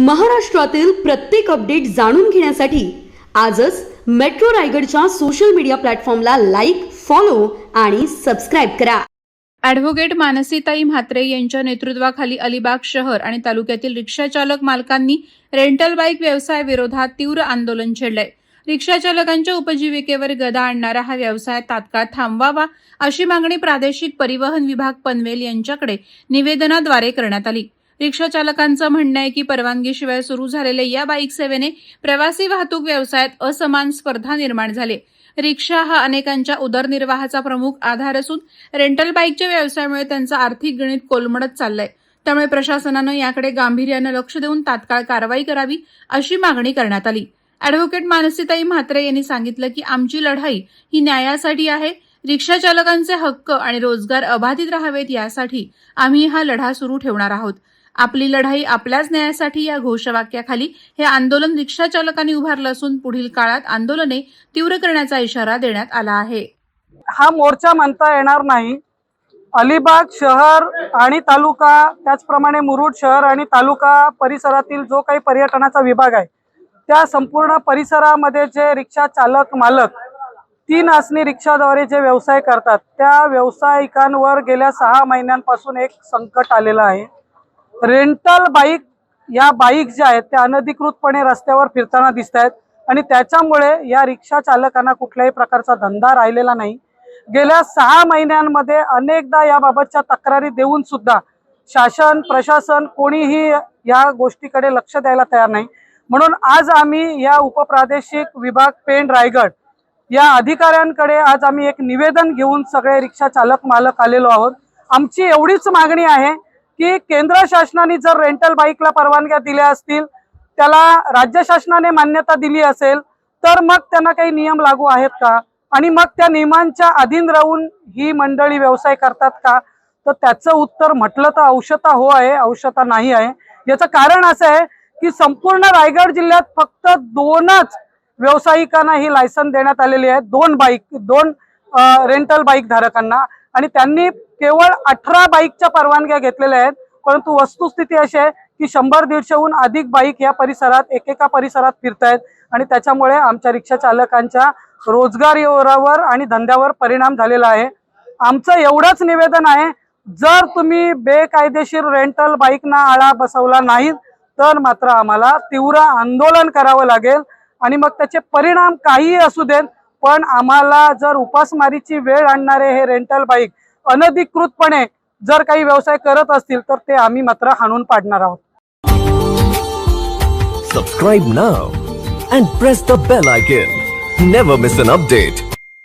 महाराष्ट्रातील प्रत्येक अपडेट जाणून घेण्यासाठी आजच मेट्रो रायगडच्या सोशल मीडिया प्लॅटफॉर्मला लाईक फॉलो आणि सबस्क्राईब करा. ॲडव्होकेट मानसीताई म्हात्रे यांच्या नेतृत्वाखाली अलिबाग शहर आणि तालुक्यातील रिक्षाचालक मालकांनी रेंटल बाईक व्यवसाय विरोधात तीव्र आंदोलन छेडलंय. रिक्षाचालकांच्या उपजीविकेवर गदा आणणारा हा व्यवसाय तात्काळ थांबवावा अशी मागणी प्रादेशिक परिवहन विभाग पनवेल यांच्याकडे निवेदनाद्वारे करण्यात आली. रिक्षाचालकांचं म्हणणं आहे की परवानगीशिवाय सुरू झालेल्या या बाईक सेवेने प्रवासी वाहतूक व्यवसायात असमान स्पर्धा निर्माण झाली. रिक्षा हा अनेकांच्या उदरनिर्वाहाचा प्रमुख आधार असून रेंटल बाईकच्या व्यवसायामुळे त्यांचं आर्थिक गणित कोलमडत चाललंय. त्यामुळे प्रशासनानं याकडे गांभीर्यानं लक्ष देऊन तात्काळ कारवाई करावी अशी मागणी करण्यात आली. ॲडव्होकेट मानसीताई म्हात्रे यांनी सांगितलं की आमची लढाई ही न्यायासाठी आहे रिक्षा चालकांचे हक्क आणि रोजगार अबाधित राहावेत यासाठी आम्ही हा लढा सुरू ठेवणार आहोत. आपली लढाई आपल्याच न्यायासाठी या घोषवाक्याखाली हे आंदोलन रिक्षा चालकांनी उभारलं असून पुढील काळात आंदोलने तीव्र करण्याचा इशारा देण्यात आला आहे. हा मोर्चा म्हणता येणार नाही. अलिबाग शहर आणि तालुका त्याचप्रमाणे मुरुड शहर आणि तालुका परिसरातील जो काही पर्यटनाचा विभाग आहे त्या संपूर्ण परिसरामध्ये जे रिक्षा चालक मालक तीन आसनी रिक्षाद्वारे जे व्यवसाय करतात त्या व्यावसायिकांवर गेल्या सहा महिन्यांपासून एक संकट आलेलं आहे. रेंटल बाईक या बाईक ज्या आहेत त्या अनधिकृतपणे रस्त्यावर फिरताना दिसत आहेत आणि त्याच्यामुळे या रिक्षा चालकांना कुठल्याही प्रकारचा धंदा राहिलेला नाही. गेल्या सहा महिन्यांमध्ये अनेकदा याबाबतच्या तक्रारी देऊन सुद्धा शासन प्रशासन कोणीही या गोष्टीकडे लक्ष द्यायला तयार नाही. म्हणून आज आम्ही या उपप्रादेशिक विभाग पेण रायगड या अधिकाऱ्यांकडे आज आम्ही एक निवेदन घेऊन सगळे रिक्षा चालक मालक आलेलो आहोत. आमची एवढीच मागणी आहे की केंद्र शासनाने जर रेंटल बाईकला परवानग्या दिल्या असतील त्याला राज्य शासनाने मान्यता दिली असेल तर मग त्यांना काही नियम लागू आहेत का? आणि मग त्या नियमांच्या अधीन राहून ही मंडळी व्यवसाय करतात का? तर त्याचं उत्तर म्हटलं तर औषधा हो आहे औषधा नाही आहे. याचं कारण असं आहे की संपूर्ण रायगड जिल्ह्यात फक्त दोनच व्यावसायिकांना ही लायसन देण्यात आलेली आहे दोन बाईक दोन रेंटल बाईक धारकांना. आणि त्यांनी केवळ अठरा बाईकच्या परवानग्या घेतलेल्या आहेत परंतु वस्तुस्थिती अशी आहे की शंभर दीडशेहून अधिक बाईक या परिसरात एकेका परिसरात फिरतायत आणि त्याच्यामुळे आमच्या रिक्षा चालकांच्या रोजगारीवर आणि धंद्यावर परिणाम झालेला आहे. आमचं एवढंच निवेदन आहे जर तुम्ही बेकायदेशीर रेंटल बाईकना आळा बसवला नाही तर मात्र आम्हाला तीव्र आंदोलन करावं लागेल आणि मग त्याचे परिणाम काहीही असू देत पण आम्हाला जर उपासमारीची वेळ आणणारे हे रेंटल बाईक अनधिकृतपणे जर काही व्यवसाय करत असतील तर ते आम्ही मात्र हाणून पाडणार आहोत. Subscribe now and press the bell icon never miss an update